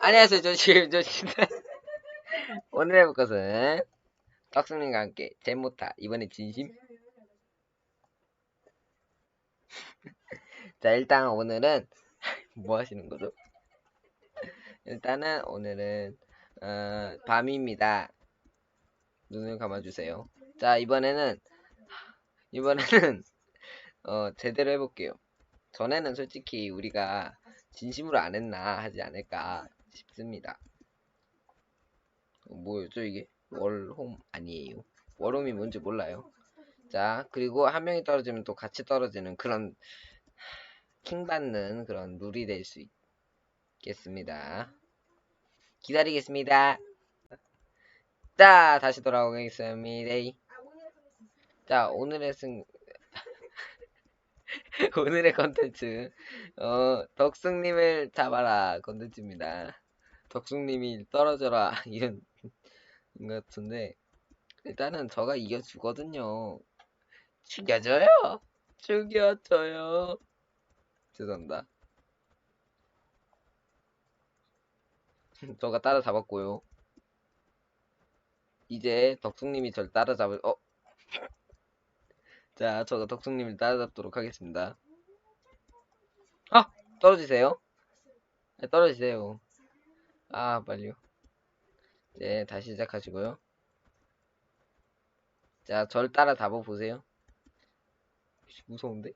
안녕하세요. 저 지금 저 지금 오늘 해볼 것은 덕승님과 함께 제모타 이번에 진심. 자 일단 오늘은 뭐 하시는 거죠? 일단은 오늘은 어, 밤입니다. 눈을 감아주세요. 자 이번에는 이번에는 어, 제대로 해볼게요. 전에는 솔직히 우리가 진심으로 안 했나 하지 않을까 싶습니다. 어, 뭐였죠 이게? 월홈 아니에요. 월홈이 뭔지 몰라요. 자 그리고 한 명이 떨어지면 또 같이 떨어지는 그런 킹 받는 그런 룰이 될 수 있겠습니다. 기다리겠습니다. 자 다시 돌아오겠습니다. 자 오늘의 승 오늘의 컨텐츠 어 덕승님을 잡아라 컨텐츠입니다. 덕승님이 떨어져라 이런 것 같은데 일단은 저가 이겨주거든요. 죽여줘요. 죽여줘요. 죄송합니다. 저가 따라잡았고요. 이제 덕승님이 절 따라잡을 어 자, 저가 덕승님을 따라잡도록 하겠습니다. 아! 떨어지세요. 네, 떨어지세요. 아, 빨리요. 네, 다시 시작하시고요. 자, 절 따라 잡아보세요. 무서운데?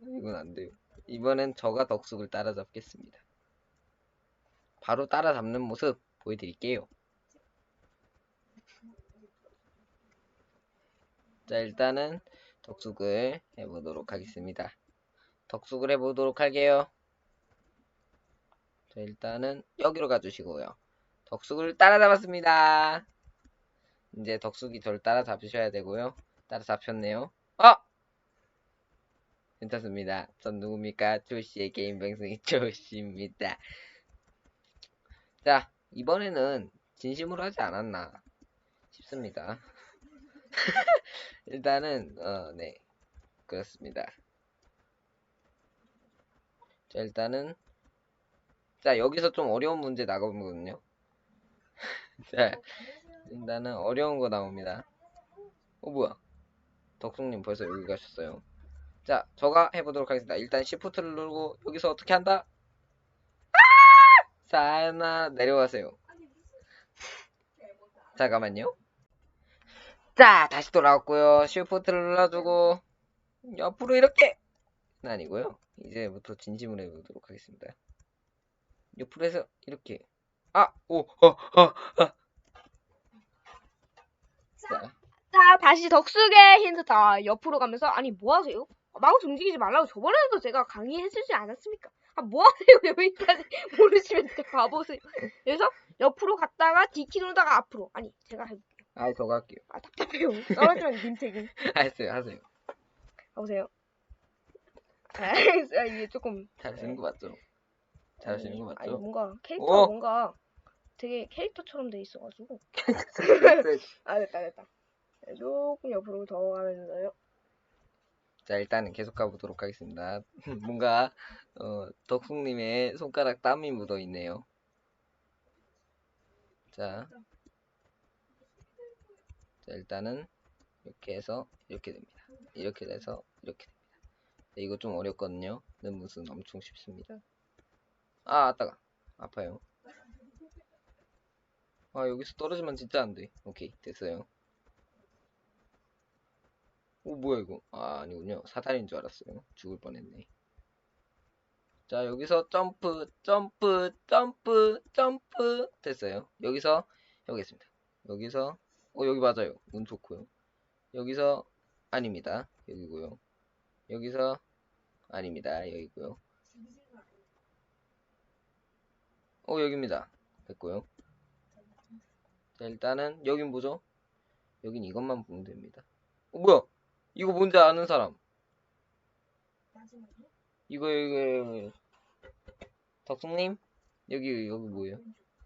이건 안 돼요. 이번엔 저가 덕숙을 따라잡겠습니다. 바로 따라잡는 모습 보여드릴게요. 자, 일단은 덕숙을 해보도록 하겠습니다. 덕숙을 해보도록 할게요. 자, 일단은 여기로 가주시고요. 덕숙을 따라잡았습니다. 이제 덕숙이 저를 따라잡으셔야 되고요. 따라잡혔네요. 어! 괜찮습니다. 전 누굽니까? 조씨의 게임 방송이 조씨입니다. 자, 이번에는 진심으로 하지 않았나 싶습니다. 일단은, 어, 네. 그렇습니다. 자, 일단은, 자, 여기서 좀 어려운 문제 나가보거든요. 자, 일단은 어려운 거 나옵니다. 어, 뭐야. 덕숙님 벌써 여기 가셨어요. 자, 저가 해보도록 하겠습니다. 일단 시프트를 누르고, 여기서 어떻게 한다? 사나 내려가세요. 잠깐만요. 자, 다시 돌아왔고요. 쉬프트를 눌러주고 옆으로 이렇게 아니고요. 이제부터 진심으로 해보도록 하겠습니다. 옆으로 해서 이렇게 아, 오, 어, 어, 어. 자, 자, 다시 덕숙의 힌트 다 옆으로 가면서 아니 뭐 하세요? 아, 마우스 움직이지 말라고 저번에도 제가 강의해주지 않았습니까? 아 뭐 하세요 여기까지 모르시면 진짜 바보세요. 그래서 옆으로 갔다가 D키 누르다가 앞으로 아니 제가 해볼게요. 아, 저거 할게요. 아 답답해요. 떨어지면 님 책임. 하세요, 하세요. 가보세요. 아 이게 조금 잘하시는 거 맞죠? 잘하시는 거 아니 맞죠? 뭔가 캐릭터 어? 뭔가 되게 캐릭터처럼 돼 있어가지고 아 됐다 됐다. 네, 조금 옆으로 더 가면서요. 자, 일단은 계속 가보도록 하겠습니다. 뭔가, 어, 덕숙님의 손가락 땀이 묻어 있네요. 자. 자, 일단은, 이렇게 해서, 이렇게 됩니다. 이렇게 돼서, 이렇게 됩니다. 네, 이거 좀 어렵거든요. 는 무슨 엄청 쉽습니다. 아, 아따가. 아파요. 아, 여기서 떨어지면 진짜 안 돼. 오케이, 됐어요. 오 뭐야 이거 아 아니군요 사다리인 줄 알았어요 죽을 뻔했네 자 여기서 점프 점프 점프 점프 됐어요 여기서 해보겠습니다 여기서 어 여기 맞아요. 운 좋고요. 여기서 아닙니다. 여기고요. 여기서 아닙니다. 여기고요. 어 여기입니다. 됐고요. 자 일단은 여긴 뭐죠? 여긴 이것만 보면 됩니다. 어 뭐야? 이거 뭔지 아는 사람? 이거 이거 덕숙님? 여기 여기 뭐예요?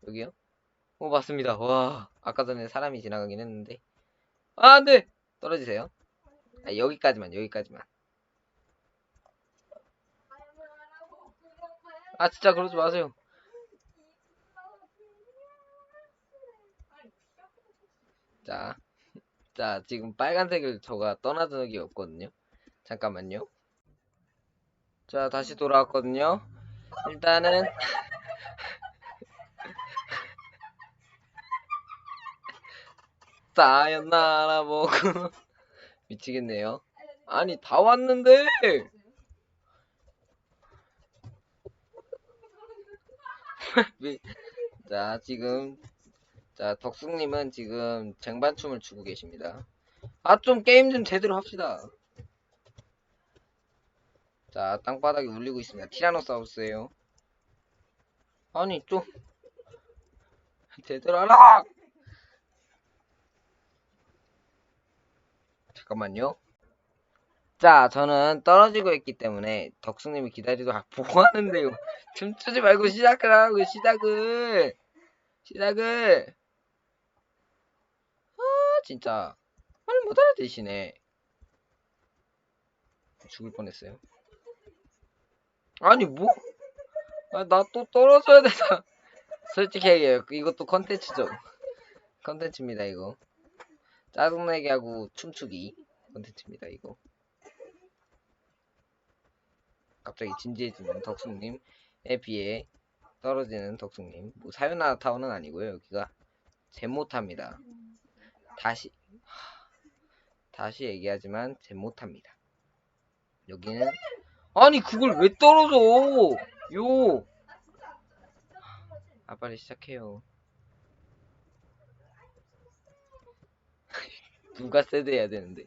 여기요? 어 맞습니다. 와 아까 전에 사람이 지나가긴 했는데. 아 안돼 떨어지세요. 아, 여기까지만 여기까지만. 아 진짜 그러지 마세요. 자, 자 지금 빨간색을 저가 떠난 적이 없거든요. 잠깐만요. 자 다시 돌아왔거든요. 일단은 쌓였나라 보고. 미치겠네요. 아니 다 왔는데! 미- 자 지금 자 덕숙님은 지금 쟁반춤을 추고 계십니다. 아 좀 게임 좀 제대로 합시다. 자 땅바닥에 울리고 있습니다. 티라노사우루스에요. 아니 좀 제대로 하라 잠깐만요. 자 저는 떨어지고 있기 때문에 덕숙님이 기다리도록 뭐 하는데요. 춤추지 말고 시작을 하라고 시작을. 시작을. 아 진짜. 말못 알아듣시네. 죽을 뻔했어요. 아니 뭐? 아, 나 또 떨어져야 되나 솔직히 얘기해요. 이것도 컨텐츠죠. 컨텐츠입니다 이거. 짜증내게 하고 춤추기 컨텐츠입니다 이거. 갑자기 진지해지는 덕숙님에 비해 떨어지는 덕숙님. 뭐 사요나라 타워는 아니고요 여기가. 잼못합니다. 다시 하, 다시 얘기하지만 잼못합니다. 여기는 아니 그걸 왜 떨어져? 요! 아, 빨리 시작해요 누가 세드해야 되는데.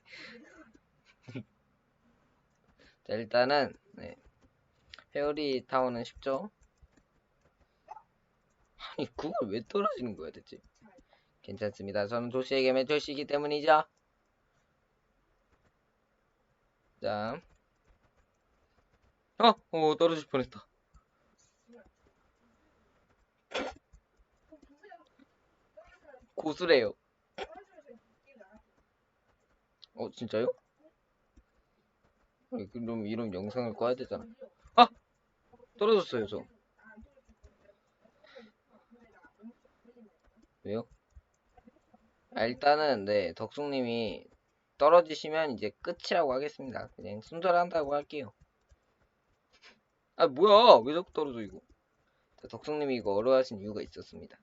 자 일단은 네. 페어리 타워는 쉽죠 아니 그걸 왜 떨어지는 거야 대체? 괜찮습니다. 저는 도시에게 맺혀시기 때문이죠. 자. 어! 어 떨어질 뻔했다. 고수래요 어 진짜요? 그럼 이런 영상을 꺼야 되잖아. 아! 떨어졌어요 저. 왜요? 아, 일단은 네 덕숙님이 떨어지시면 이제 끝이라고 하겠습니다. 그냥 순서를 한다고 할게요. 아 뭐야! 왜 자꾸 떨어져 이거? 자, 덕숙님이 이거 어려워하신 이유가 있었습니다.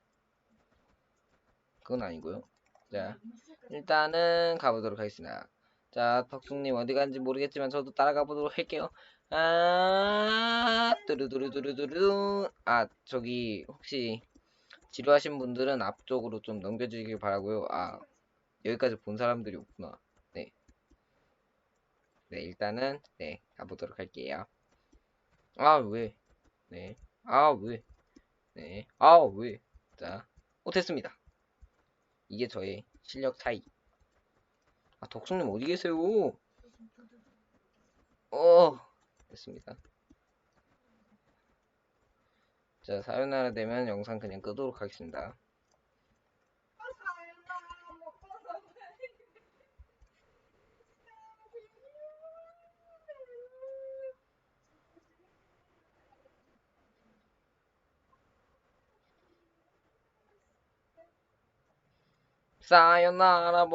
그건 아니고요 자 일단은 가보도록 하겠습니다 자 덕숙님 어디 간지 모르겠지만 저도 따라가 보도록 할게요 아 뚜루두루두루두루 아 저기 혹시 지루하신 분들은 앞쪽으로 좀 넘겨주시길 바라고요. 아 여기까지 본 사람들이 없구나. 네. 네 일단은 네 가보도록 할게요. 아 왜? 네. 아 왜? 네. 아 왜? 자, 어 됐습니다. 이게 저의 실력 차이. 아 덕숙님 어디 계세요? 어 됐습니다. 자, 사요나라 되면 영상 그냥 끄도록 하겠습니다. 사요나라 뭐